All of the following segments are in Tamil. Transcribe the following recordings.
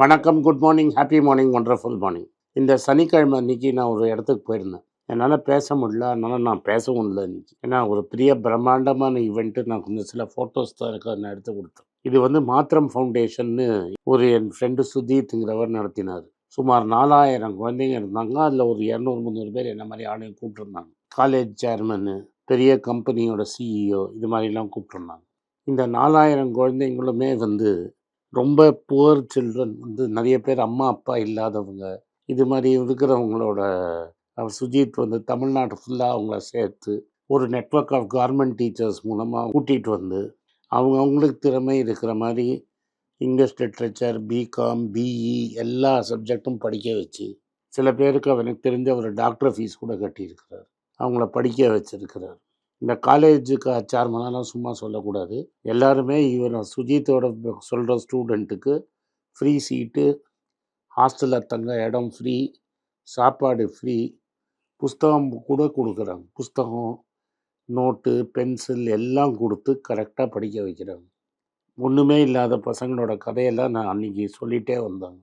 வணக்கம் good morning happy morning wonderful morning இந்த சனிக்கிழமை அன்றைக்கி நான் ஒரு இடத்துக்கு போயிருந்தேன். என்னால் பேச முடியல அதனால் நான் பேசவும் இல்லை இன்னைக்கு ஏன்னா ஒரு பெரிய பிரம்மாண்டமான ஈவெண்ட்டு நான் கொஞ்சம் சில ஃபோட்டோஸ் தான் இருக்க நான் எடுத்து கொடுத்தேன். இது வந்து மாத்திரம் ஃபவுண்டேஷன்னு ஒரு என் ஃப்ரெண்டு சுதீத்துங்கிறவர் நடத்தினார். சுமார் நாலாயிரம் குழந்தைங்க இருந்தாங்க. அதில் ஒரு இரநூறு முந்நூறு பேர் என்ன மாதிரி ஆணையம் கூப்பிட்டுருந்தாங்க. காலேஜ் சேர்மனு பெரிய கம்பெனியோட சிஇஓ இது மாதிரிலாம் கூப்பிட்ருந்தாங்க இந்த நாலாயிரம் குழந்தைங்களுமே வந்து ரொம்ப புவர் சில்ட்ரன் வந்து நிறைய பேர் அம்மா அப்பா இல்லாதவங்க. இது மாதிரி இருக்கிறவங்களோட அவர் சுஜித் வந்து தமிழ்நாடு ஃபுல்லாக அவங்கள சேர்த்து ஒரு நெட்வொர்க் ஆஃப் கவர்மெண்ட் டீச்சர்ஸ் மூலமாக கூட்டிகிட்டு வந்து அவங்க அவங்களுக்கு திறமை இருக்கிற மாதிரி இங்கிலீஷ் லிட்ரேச்சர் பிகாம் பிஇ எல்லா சப்ஜெக்டும் படிக்க வச்சு சில பேருக்கு அவனுக்கு தெரிஞ்ச ஒரு டாக்டர் ஃபீஸ் கூட கட்டியிருக்கிறார். அவங்கள படிக்க வச்சிருக்கிறார். இந்த காலேஜுக்கு சேர்மனெல்லாம் சும்மா சொல்லக்கூடாது. எல்லாருமே இவன் சுஜித்தோட சொல்கிற ஸ்டூடெண்ட்டுக்கு ஃப்ரீ சீட்டு ஹாஸ்டலில் தங்க இடம் ஃப்ரீ சாப்பாடு ஃப்ரீ புஸ்தகம் கூட கொடுக்குறாங்க. புஸ்தகம் நோட்டு பென்சில் எல்லாம் கொடுத்து கரெக்டாக படிக்க வைக்கிறாங்க. ஒன்றுமே இல்லாத பசங்களோட கதையெல்லாம் நான் அன்றைக்கி சொல்லிகிட்டே வந்தாங்க.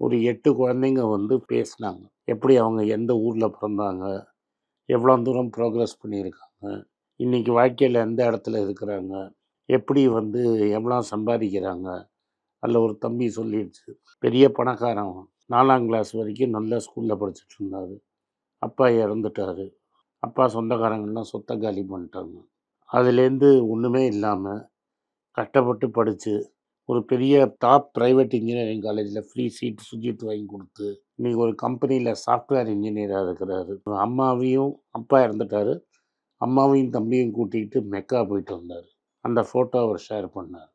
ஒரு எட்டு குழந்தைங்க வந்து பேசினாங்க. எப்படி அவங்க எந்த ஊரில் பிறந்தாங்க? எவ்வளோ தூரம் ப்ரோக்ரஸ் பண்ணியிருக்காங்க? இன்றைக்கி வாழ்க்கையில் எந்த இடத்துல இருக்கிறாங்க? எப்படி வந்து எவ்வளோ சம்பாதிக்கிறாங்க? அதில் ஒரு தம்பி சொல்லிடுச்சு பெரிய பணக்காரன் நாலாம் கிளாஸ் வரைக்கும் நல்ல ஸ்கூலில் படிச்சுட்டு இருந்தார். அப்பா இறந்துட்டார். அப்பா சொந்தக்காரங்கள்லாம் சொத்தை காலி பண்ணிட்டாங்க. அதுலேருந்து ஒன்றுமே இல்லாமல் கஷ்டப்பட்டு படித்து ஒரு பெரிய டாப் ப்ரைவேட் இன்ஜினியரிங் காலேஜில் ஃப்ரீ சீட் சுஜித் வாங்கி கொடுத்து இன்றைக்கி ஒரு கம்பெனியில் சாஃப்ட்வேர் இன்ஜினியராக இருக்கிறாரு. அம்மாவையும் அப்பா இறந்துட்டார். அம்மாவையும் தம்பியும் கூட்டிகிட்டு மெக்கா போயிட்டு வந்தார். அந்த ஃபோட்டோ அவர் ஷேர் பண்ணார்.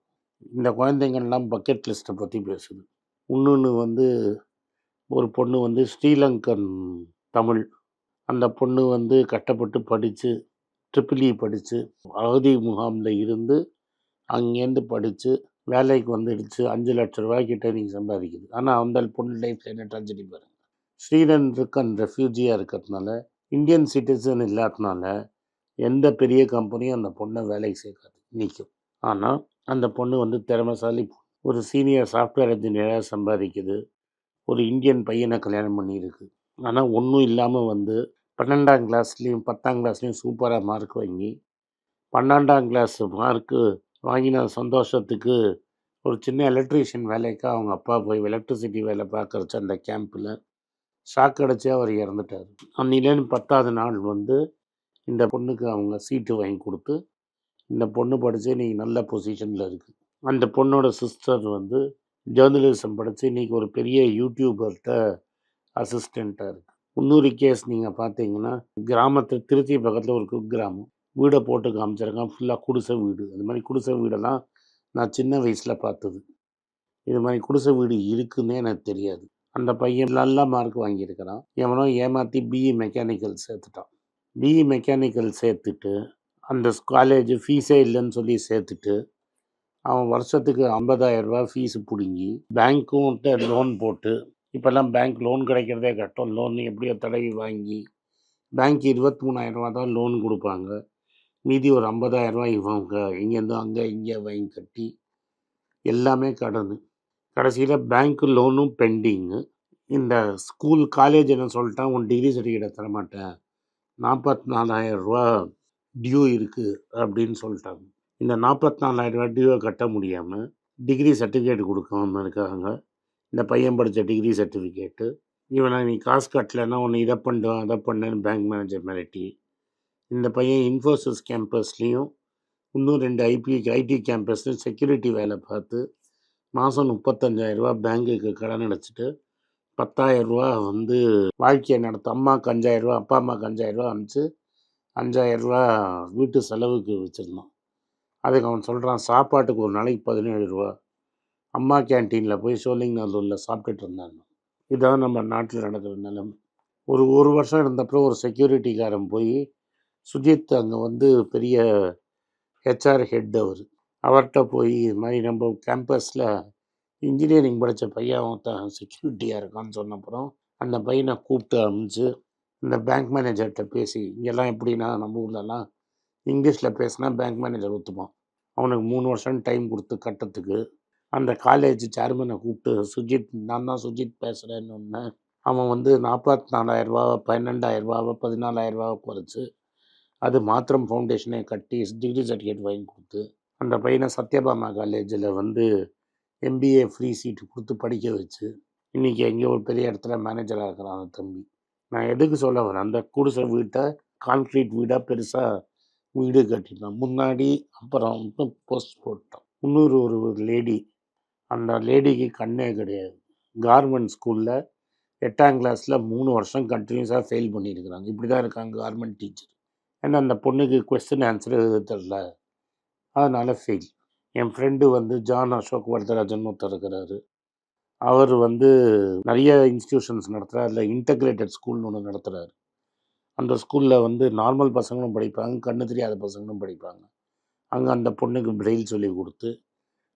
இந்த குழந்தைங்கள்லாம் பக்கெட் லிஸ்ட்டை பற்றி பேசுது. இன்னொன்று வந்து ஒரு பொண்ணு வந்து ஸ்ரீலங்கன் தமிழ். அந்த பொண்ணு வந்து கட்டப்பட்டு படித்து ட்ரிபிள் இ e படித்து அகதி முகாமில் இருந்து அங்கேருந்து படித்து வேலைக்கு வந்துடுச்சு. அஞ்சு லட்ச ரூபாய்க்கிட்ட நீங்கள் சம்பாதிக்குது. ஆனால் அந்த பொண்ணு லைஃப்பில் என்ன ட்ராஜடி பாருங்க. ஸ்ரீலங்கன் ரெஃப்யூஜியாக இருக்கிறதுனால இந்தியன் சிட்டிசன் இல்லாதனால எந்த பெரிய கம்பெனியும் அந்த பொண்ணை வேலைக்கு சேர்க்காது. நிற்கும் ஆனால் அந்த பொண்ணு வந்து திறமைசாலி ஒரு சீனியர் சாஃப்ட்வேர் இன்ஜினியராக சம்பாதிக்குது. ஒரு இந்தியன் பையனை கல்யாணம் பண்ணியிருக்கு. ஆனால் ஒன்றும் இல்லாமல் வந்து பன்னெண்டாம் கிளாஸ்லேயும் பத்தாம் கிளாஸ்லேயும் சூப்பராக மார்க் வாங்கி பன்னெண்டாம் கிளாஸ் மார்க்கு வாங்கின சந்தோஷத்துக்கு ஒரு சின்ன எலக்ட்ரீஷியன் வேலைக்கு அவங்க அப்பா போய் எலக்ட்ரிசிட்டி வேலை பார்க்குறச்சு அந்த கேம்பில் ஷாக் அடிச்சு அவர் இறந்துட்டார். அன்னிலேருந்து பத்தாவது நாள் வந்து இந்த பொண்ணுக்கு அவங்க சீட்டு வாங்கி கொடுத்து இந்த பொண்ணு படித்து இன்றைக்கி நல்ல பொசிஷனில் இருக்குது அந்த பொண்ணோட சிஸ்டர் வந்து ஜேர்னலிசம் படித்து இன்றைக்கி ஒரு பெரிய யூடியூபர்கிட்ட அசிஸ்டண்ட்டாக இருக்குது இன்னொரு கேஸ் நீங்கள் பார்த்தீங்கன்னா கிராமத்தில் திருச்சி பக்கத்தில் ஒரு குக்கிராமம் வீடை போட்டு காமிச்சிருக்கான். ஃபுல்லாக குடிசை வீடு. அது மாதிரி குடிசை வீடெல்லாம் நான் சின்ன வயசில் பார்த்தது. இது மாதிரி குடிசை வீடு இருக்குன்னே எனக்கு தெரியாது. அந்த பையன் நல்ல மார்க் வாங்கியிருக்கிறான். எவனோ ஏமாற்றி பிஇ மெக்கானிக்கல் சேர்த்துட்டான். பிஇ மெக்கானிக்கல் சேர்த்துட்டு அந்த காலேஜ் ஃபீஸே இல்லைன்னு சொல்லி சேர்த்துட்டு அவன் வருஷத்துக்கு 50000 ரூபாய் ஃபீஸு பிடுங்கி பேங்க்கும் லோன் போட்டு இப்போல்லாம் பேங்க் லோன் கிடைக்கிறதே கஷ்டம் லோன் எப்படியோ தடவி வாங்கி பேங்க் இருபத்தி மூணாயிரரூபா தான் லோன் கொடுப்பாங்க. மீதி ஒரு 50000 ரூபாய் இவங்க இங்கேருந்து அங்கே இங்கே வாங்கி கட்டி எல்லாமே கடன். கடைசியில் பேங்க் லோனும் பெண்டிங்கு இந்த ஸ்கூல் காலேஜ் என்ன சொல்லிட்டேன் உன் டிகிரி சர்டிஃபிகேட்டை தரமாட்டேன். நாற்பத்தி நாலாயிரம் ரூபா டியூ இருக்குது அப்படின்னு சொல்லிட்டாங்க. இந்த நாற்பத்தி நாலாயிரம் ரூபா டியூவை கட்ட முடியாமல் டிகிரி சர்டிஃபிகேட் கொடுக்காம இருக்காங்க. இந்த பையன் படித்த டிகிரி சர்டிஃபிகேட்டு இவனை நீ காசு கட்டலைன்னா உன்னை இதை பண்ணுவேன் அதை பண்ணேன்னு பேங்க் மேனேஜர் மிரட்டி இந்த பையன் இன்ஃபோசிஸ் கேம்பஸ்லேயும் இன்னும் ரெண்டு ஐபி ஐடி கேம்பஸ்லையும் செக்யூரிட்டி வேலை பார்த்து மாதம் முப்பத்தஞ்சாயிரரூபா பேங்க்குக்கு கடன் அடைச்சிட்டு பத்தாயிரரூபா வந்து வாழ்க்கையை நடத்த அம்மாவுக்கு அஞ்சாயிரம் ரூபா அப்பா அம்மாவுக்கு அஞ்சாயிரரூபா அனுப்பிச்சு அஞ்சாயிரரூபா வீட்டு செலவுக்கு வச்சுருந்தோம். அதுக்கு அவன் சொல்கிறான் சாப்பாட்டுக்கு ஒரு நாளைக்கு பதினேழு ரூபா. அம்மா கேன்டீனில் போய் சோழிங்கநல்லூரில் சாப்பிட்டுட்டு இருந்தாங்க. இதான் நம்ம நாட்டில் நடக்கிற நிலைமை. ஒரு ஒரு வருஷம் இருந்தப்பறம் ஒரு செக்யூரிட்டிக்காரன் போய் சுஜித் அங்கே வந்து பெரிய ஹெச்ஆர் ஹெட் அவர். அவர்கிட்ட போய் இது மாதிரி நம்ம கேம்பஸில் இன்ஜினியரிங் படித்த பையன் ஒருத்தன் செக்யூரிட்டியாக இருக்கான்னு சொன்னப்புறம் அந்த பையனை கூப்பிட்டு அனுப்பிச்சு இந்த பேங்க் மேனேஜர்கிட்ட பேசி இங்கெல்லாம் எப்படின்னா நம்ம ஊர்லலாம் இங்கிலீஷில் பேசினா பேங்க் மேனேஜர் ஒத்துப்பான். அவனுக்கு மூணு வருஷம் டைம் கொடுத்து கட்டத்துக்கு. அந்த காலேஜ் சேர்மனை கூப்பிட்டு சுஜித் நான் தான் சுஜித் பேசுகிறேன்னு ஒன்று அவன் வந்து நாற்பத்தி நாலாயிரரூபாவை பன்னெண்டாயிரரூபாவை பதினாலாயிரரூபாவை குறைச்சி அது மாத்திரம் ஃபவுண்டேஷனே கட்டி டிகிரி சர்டிஃபிகேட் வாங்கி கொடுத்து அந்த பையனை சத்யபாமா காலேஜில் வந்து எம்பிஏ ஃப்ரீ சீட்டு கொடுத்து படிக்க வச்சு இன்றைக்கி எங்கேயோ ஒரு பெரிய இடத்துல மேனேஜராக இருக்கிறான் அந்த தம்பி. நான் எதுக்கு சொல்ல வரேன்? அந்த குடிசை வீட்டை கான்க்ரீட் வீடாக பெருசாக வீடு கட்டிட்டோம் முன்னாடி அப்புறம் போஸ்ட் போட்டோம் இன்னொரு ஒரு லேடி அந்த லேடிக்கு கண்ணே கிடையாது. கார்மெண்ட் ஸ்கூலில் எட்டாம் கிளாஸில் மூணு வருஷம் கண்டினியூஸாக ஃபெயில் பண்ணியிருக்கிறாங்க. இப்படி தான் இருக்காங்க கார்மெண்ட் டீச்சர் ஏன்னா அந்த பொண்ணுக்கு கொஸ்டின் ஆன்சர் எழுத தெரில. அதனால் ஃபெயில் என் ஃப்ரெண்டு வந்து ஜான் அசோக் வரதராஜன் ஒருத்தர் இருக்கிறாரு. அவர் வந்து நிறைய இன்ஸ்டியூஷன்ஸ் நடத்துகிறார் அதில் இன்டகிரேட்டட் ஸ்கூல்னு ஒன்று நடத்துகிறாரு அந்த ஸ்கூலில் வந்து நார்மல் பசங்களும் படிப்பாங்க கண்ணு தெரியாத பசங்களும் படிப்பாங்க. அங்கே அந்த பொண்ணுக்கு பிரெயில் சொல்லி கொடுத்து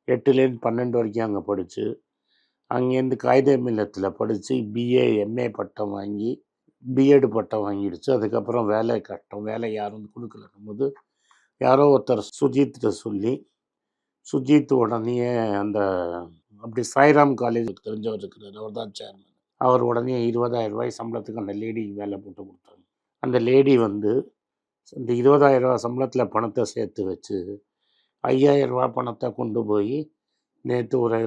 எட்டுலேருந்து பன்னெண்டு வரைக்கும் அங்கே படித்து அங்கேருந்து காகித மில்லத்தில் படித்து பிஏ எம்ஏ பட்டம் வாங்கி பிஎட் பட்டம் வாங்கிடுச்சு. அதுக்கப்புறம் வேலை கட்டம் வேலை யாரும் கொடுக்கலன்னும் போது யாரோ ஒருத்தர் சுஜித்திட்ட சொல்லி சுஜித் உடனே அந்த அப்படி சாய்ராம் காலேஜ் தெரிஞ்சவர் இருக்கிறார் அவர் தான் சேர்மன் அவர் உடனே இருபதாயிரம் ரூபாய் சம்பளத்துக்கு அந்த லேடிக்கு வேலை போட்டு கொடுத்தாங்க அந்த லேடி வந்து இந்த இருபதாயிரம் ரூபாய் சம்பளத்தில் பணத்தை சேர்த்து வச்சு ஐயாயிரம் ரூபா பணத்தை கொண்டு போய் நேற்று ஒரு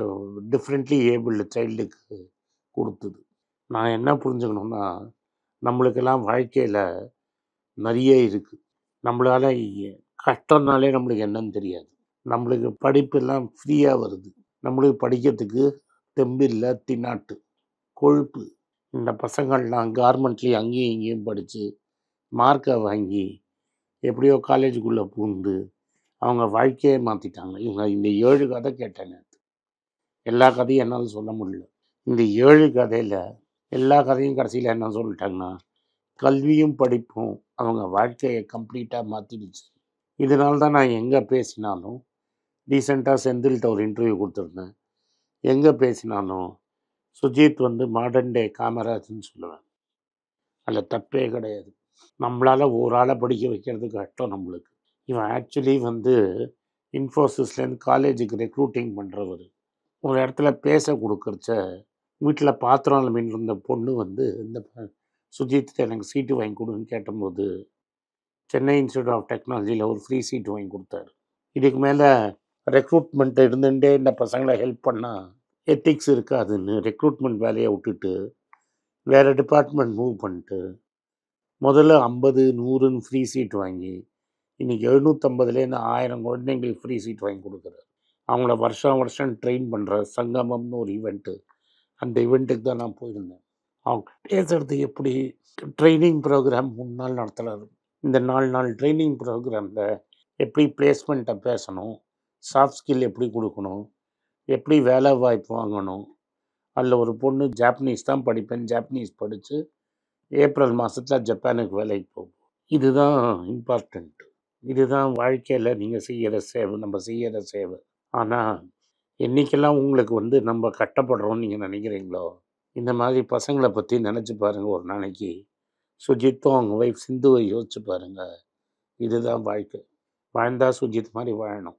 டிஃப்ரெண்ட்லி ஏபிள்டு சைல்டுக்கு கொடுத்தது. நான் என்ன புரிஞ்சுக்கணுன்னா நம்மளுக்கெல்லாம் வாழ்க்கையில் நிறைய இருக்குது நம்மளால் கஷ்டம்னாலே நம்மளுக்கு என்னன்னு தெரியாது. நம்மளுக்கு படிப்பெல்லாம் ஃப்ரீயாக வருது. நம்மளுக்கு படிக்கிறதுக்கு தெம்பில்ல தின்னாட்டு கொழுப்பு. இந்த பசங்கள்லாம் கார்மெண்ட்லேயும் அங்கேயும் இங்கேயும் படித்து மார்க்கை வாங்கி எப்படியோ காலேஜுக்குள்ளே பூந்து அவங்க வாழ்க்கையே மாற்றிட்டாங்க இவங்க இந்த ஏழு கதை கேட்டேன் எல்லா கதையும் என்னால் சொல்ல முடியல. இந்த ஏழு கதையில் எல்லா கதையும் கடைசியில் என்ன சொல்லிட்டாங்கன்னா கல்வியும் படிப்பும் அவங்க வாழ்க்கையை கம்ப்ளீட்டாக மாற்றிடுச்சு இதனால தான் நான் எங்கே பேசினாலும் ரீசெண்டாக செந்தில்கிட்ட ஒரு இன்டர்வியூ கொடுத்துருந்தேன். எங்கே பேசினாலும் சுஜித் வந்து மாடர்ன் டே காமராஜ்னு சொல்லுவேன் அதில் தப்பே கிடையாது. நம்மளால் ஒரு ஆளை படிக்க வைக்கிறது கஷ்டம் நம்மளுக்கு. இவன் ஆக்சுவலி வந்து இன்ஃபோசிஸ்லேருந்து காலேஜுக்கு ரெக்ரூட்டிங் பண்ணுறவர் ஒரு இடத்துல பேச கொடுக்குறச்ச வீட்டில் பாத்திரம் மீன் இருந்த பொண்ணு வந்து இந்த சுஜித் எனக்கு சீட்டு வாங்கி கொடுன்னு கேட்டபோது சென்னை இன்ஸ்டியூட் ஆஃப் டெக்னாலஜியில் ஒரு ஃப்ரீ சீட் வாங்கி கொடுத்தாரு. இதுக்கு மேலே ரெக்ரூட்மெண்ட் இருந்துட்டே இந்த பசங்களை ஹெல்ப் பண்ணால் எத்திக்ஸ் இருக்காதுன்னு ரெக்ரூட்மெண்ட் வேலையை விட்டுட்டு வேறு டிபார்ட்மெண்ட் மூவ் பண்ணிட்டு முதல்ல ஐம்பது நூறுன்னு ஃப்ரீ சீட் வாங்கி இன்றைக்கி எழுநூற்றம்பதுலேருந்து ஆயிரம் குழந்தைங்களுக்கு ஃப்ரீ சீட் வாங்கி கொடுக்குறாரு. அவங்கள வருஷம் வருஷம் ட்ரெயின் பண்ணுற சங்கமம்னு ஒரு ஈவெண்ட்டு அந்த ஈவெண்ட்டுக்கு தான் நான் போயிருந்தேன். அவங்க பேசுறது எப்படி? ட்ரைனிங் ப்ரோக்ராம் மூணு நாள் நடத்துகிறாரு இந்த நாலு நாள் ட்ரைனிங் ப்ரோக்ராமில் எப்படி பிளேஸ்மெண்ட்டை பேசணும்? சாஃப்ட் ஸ்கில் எப்படி கொடுக்கணும்? எப்படி வேலை வாய்ப்பு வாங்கணும்? அதில் ஒரு பொண்ணு ஜாப்பனீஸ் தான் படிப்பேன். ஜாப்பனீஸ் படித்து ஏப்ரல் மாதத்தில் ஜப்பானுக்கு வேலைக்கு போகும். இதுதான் இம்பார்ட்டண்ட் இதுதான் வாழ்க்கையில் நீங்கள் செய்கிற சேவை. நம்ம செய்கிற சேவை. ஆனால் என்றைக்கெல்லாம் உங்களுக்கு வந்து நம்ம கட்டப்படுறோம்னு நீங்கள் நினைக்கிறீங்களோ? இந்த மாதிரி பசங்களை பற்றி நினச்சி பாருங்கள் ஒரு நாளைக்கு. சுஜித்தும் அவங்க ஒய்ஃப் சிந்துவை யோசிச்சு பாருங்கள் இதுதான் வாழ்க்கை. வாழ்ந்தால் சுஜித் மாதிரி வாழணும்.